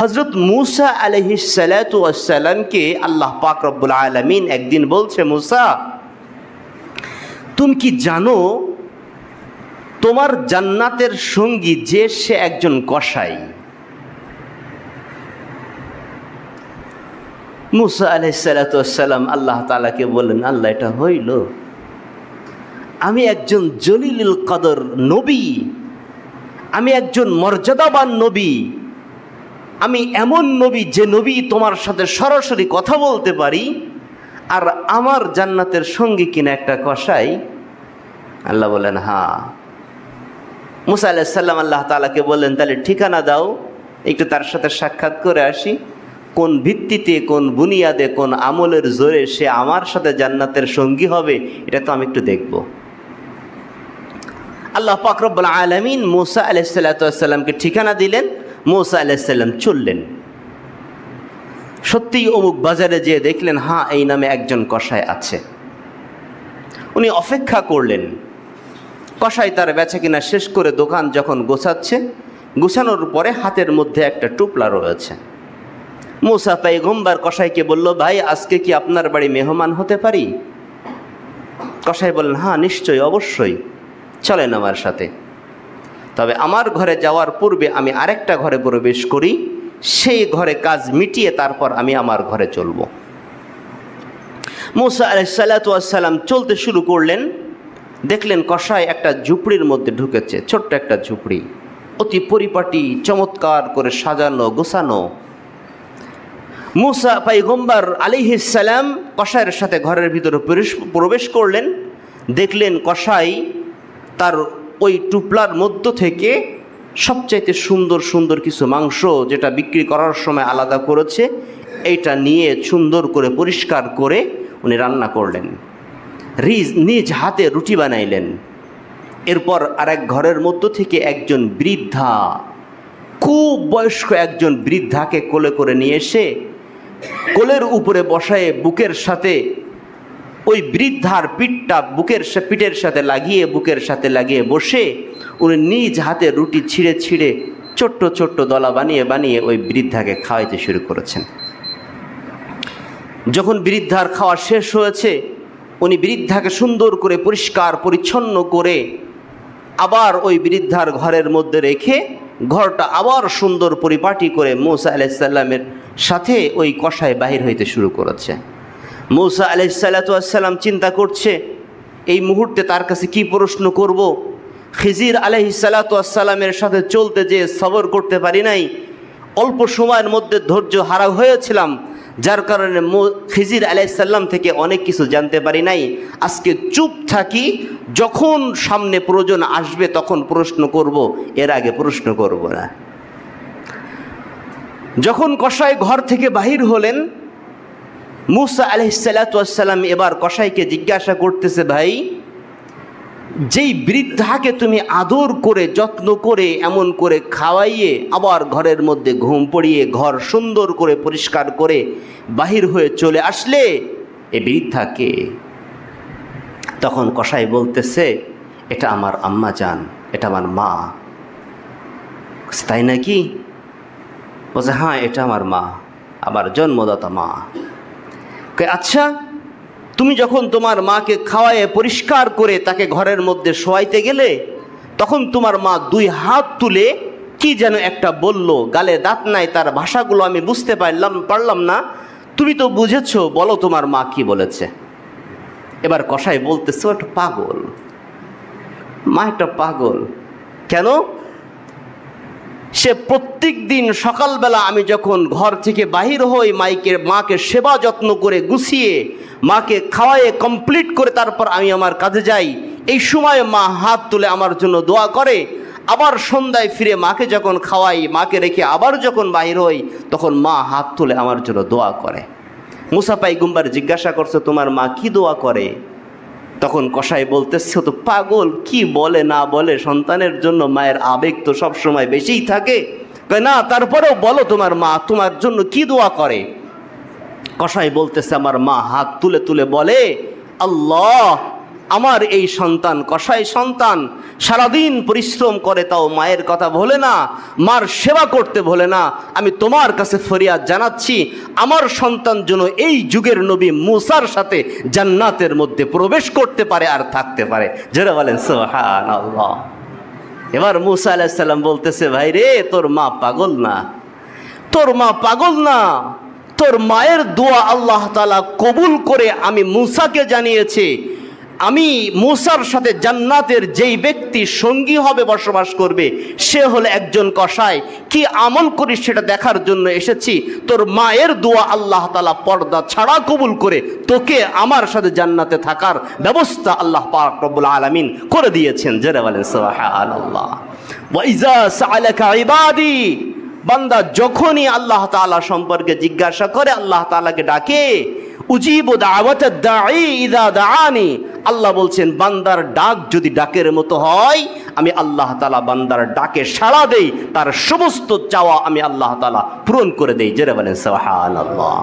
হজরত মুসা আলহিসালামকে আল্লাহ পাক রব্বুল আলমিন একদিন বলছে, মুসা, তুমি কি জানো তোমার জান্নাতের সঙ্গী যে সে একজন কসাই? মুসা আলহিসাল্লাম আল্লাহ তালাকে বললেন, আল্লাহ, এটা হইল আমি একজন জলিলুল কদর নবী, আমি একজন মর্যাদাবান নবী আমি এমন নবী যে নবী তোমার সাথে সরাসরি কথা বলতে পারি, আর আমার জান্নাতের সঙ্গী কিনা একটা কষাই আল্লাহ বলেন হ্যাঁ মুসা আলাহিসাল্লাম আল্লাহ তালাকে বললেন, তাহলে ঠিকানা দাও, একটু তার সাথে সাক্ষাৎ করে আসি। কোন ভিত্তিতে, কোন বুনিয়াদে, কোন আমলের জোরে সে আমার সাথে জান্নাতের সঙ্গী হবে, এটা তো আমি একটু দেখব। আল্লাহ পাকরব্বুল আলমিন মোসা আলাইসাল্লাতামকে ঠিকানা দিলেন মোসা আলাইসাল্লাম চললেন। সত্যিই অমুক বাজারে যেয়ে দেখলেন হ্যাঁ এই নামে একজন কষায় আছে। উনি অপেক্ষা করলেন। কষাই তার বেচা কিনা শেষ করে দোকান যখন গোছাচ্ছে, গোছানোর পরে হাতের মধ্যে একটা টুপলা রয়েছে। মুসা পাইগম্বার কষাইকে বলল, ভাই, আজকে কি আপনার বাড়ি মেহমান হতে পারি? কষাই বললেন হ্যাঁ নিশ্চয়ই, অবশ্যই। চলেন আমার সাথে। তবে আমার ঘরে যাওয়ার পূর্বে আমি আরেকটা ঘরে প্রবেশ করি, সেই ঘরে কাজ মিটিয়ে তারপর আমি আমার ঘরে চলব। মুসা আলাইসাল্লাম চলতে শুরু করলেন, দেখলেন কষায় একটা ঝুপড়ির মধ্যে ঢুকেছে, ছোট্ট একটা ঝুপড়ি। অতি পরিপাটি, চমৎকার করে সাজানো, গোছানো। মুসা পাইগম্বার আলিহিসাল্লাম কষায়ের সাথে ঘরের ভিতরে প্রবেশ করলেন, দেখলেন কষাই তার ওই টুপলার মধ্য থেকে সবচাইতে সুন্দর সুন্দর কিছু মাংস যেটা বিক্রি করার সময় আলাদা করেছে, এইটা নিয়ে সুন্দর করে পরিষ্কার করে উনি রান্না করলেন। রিজ নিজ হাতে রুটি বানাইলেন। এরপর আরেক ঘরের মধ্য থেকে একজন বৃদ্ধা, খুব বয়স্ক একজন বৃদ্ধাকে কোলে করে নিয়ে এসে কোলের উপরে বসায়ে বুকের সাথে ওই বৃদ্ধার পিঠটা বুকের পিঠের সাথে লাগিয়ে, বুকের সাথে লাগিয়ে বসে উনি নিজ হাতে রুটি ছিঁড়ে ছিঁড়ে ছোট্ট ছোট্ট দলা বানিয়ে বানিয়ে ওই বৃদ্ধাকে খাওয়াইতে শুরু করেছেন। যখন বৃদ্ধার খাওয়া শেষ হয়েছে, উনি বৃদ্ধাকে সুন্দর করে পরিষ্কার পরিচ্ছন্ন করে আবার ওই বৃদ্ধার ঘরের মধ্যে রেখে ঘরটা আবার সুন্দর পরিপাটি করে মৌসা আলাইসাল্লামের সাথে ওই কষায় বাহির হইতে শুরু করেছে। মৌসা আলাইসাল্লাতাম চিন্তা করছে, এই মুহূর্তে তার কাছে কি প্রশ্ন করব। খিজির আলহিসাল্লাতামের সাথে চলতে যে সবর করতে পারি নাই। অল্প সময়ের মধ্যে ধৈর্য হারা হয়েছিলাম, যার কারণে খিজির আলাইসাল্লাম থেকে অনেক কিছু জানতে পারি নাই। আজকে চুপ থাকি, যখন সামনে প্রয়োজন আসবে তখন প্রশ্ন করব, এর আগে প্রশ্ন করব না। যখন কষাই ঘর থেকে বাহির হলেন মুসা আলহিসাল্লাম এবার কসাইকে জিজ্ঞাসা করতেছে, ভাই, যেই বৃদ্ধাকে তুমি আদর করে, যত্ন করে, এমন করে খাওয়াইয়ে, আবার ঘরের মধ্যে ঘুম পড়িয়ে, ঘর সুন্দর করে পরিষ্কার করে বাহির হয়ে চলে আসলে, এ বৃদ্ধাকে তখন কসাই বলতেছে, এটা আমার আম্মা যান এটা আমার মা। তাই নাকি? বলছে হ্যাঁ এটা আমার মা, আমার জন্মদাতা মা। আচ্ছা তুমি যখন তোমার মাকে খাওয়ায়ে পরিষ্কার করে তাকে ঘরের মধ্যে শোয়াইতে গেলে, তখন তোমার মা দুই হাত তুলে কি যেন একটা বলল, গালে দাঁত নাই, তার ভাষাগুলো আমি বুঝতে পারলাম পারলাম না। তুমি তো বুঝেছ, বলো তোমার মা কি বলেছে। এবার কষাই বলতেছে একটা পাগল। মা একটা পাগল। কেন? সে প্রত্যেক দিন সকালবেলা আমি যখন ঘর থেকে বাহির হই মাইকে মাকে সেবা যত্ন করে গুছিয়ে, মাকে খাওয়ায়ে কমপ্লিট করে তারপর আমি আমার কাজে যাই, এই সময় মা হাত তুলে আমার জন্য দোয়া করে। আবার সন্ধ্যায় ফিরে মাকে যখন খাওয়াই, মাকে রেখে আবার যখন বাহির হই, তখন মা হাত তুলে আমার জন্য দোয়া করে। মুসাফাই গুম্বার জিজ্ঞাসা করছে, তোমার মা কি দোয়া করে? তখন কসাই বলতেছে তো পাগল, কি বলে না বলে? সন্তানের জন্য মায়ের আবেগ তো সবসময় বেশিই থাকে। না, তারপরেও বলো তোমার মা, তোমার জন্য কি দোয়া করে? কসাই বলতেছে, আমার মা হাত তুলে তুলে বলে, আল্লাহ আমার এই সন্তান কষাই সন্তান, সারাদিন পরিশ্রম করে তাও মায়ের কথা ভোলে না, মার সেবা করতে ভোলে না। আমি তোমার কাছে ফরিয়াদ জানাচ্ছি, আমার সন্তান যেন এই যুগের নবী মুসার সাথে জান্নাতের মধ্যে প্রবেশ করতে পারে আর থাকতে পারে। যারা বলেন সোহান আল্লাহ এবার মুসা আলাহিসাল্লাম বলতেছে, ভাই রে, তোর মা পাগল না? তোর মা পাগল না? তোর মায়ের দোয়া আল্লাহ তালা কবুল করে আমি মুসাকে জানিয়েছি। আমি মুসার সাথে জান্নাতের যেই ব্যক্তি সঙ্গী হবে বসবাস করবে, সে হলো একজন কসাই। কি আমল করিস সেটা দেখার জন্য এসেছি। তোর মায়ের দোয়া আল্লাহ তালা পর্দা ছাড়া কবুল করে তোকে আমার সাথে জান্নাতে থাকার ব্যবস্থা আল্লাহ পাক রব্বুল আলামিন করে দিয়েছেন। জেরে বলেন ইবাদি, বান্দা যখনই আল্লাহ তাআলা সম্পর্কে জিজ্ঞাসা করে, আল্লাহ তাআলাকে ডাকে আল্লাহ বলছেন, বান্দার ডাক যদি ডাকের মতো হয়, আমি আল্লাহ তালা বান্দার ডাকে সাড়া দেই, তার সমস্ত চাওয়া আমি আল্লাহ তালা পূরণ করে দেই। জেরে বলেন, সুবহানাল্লাহ।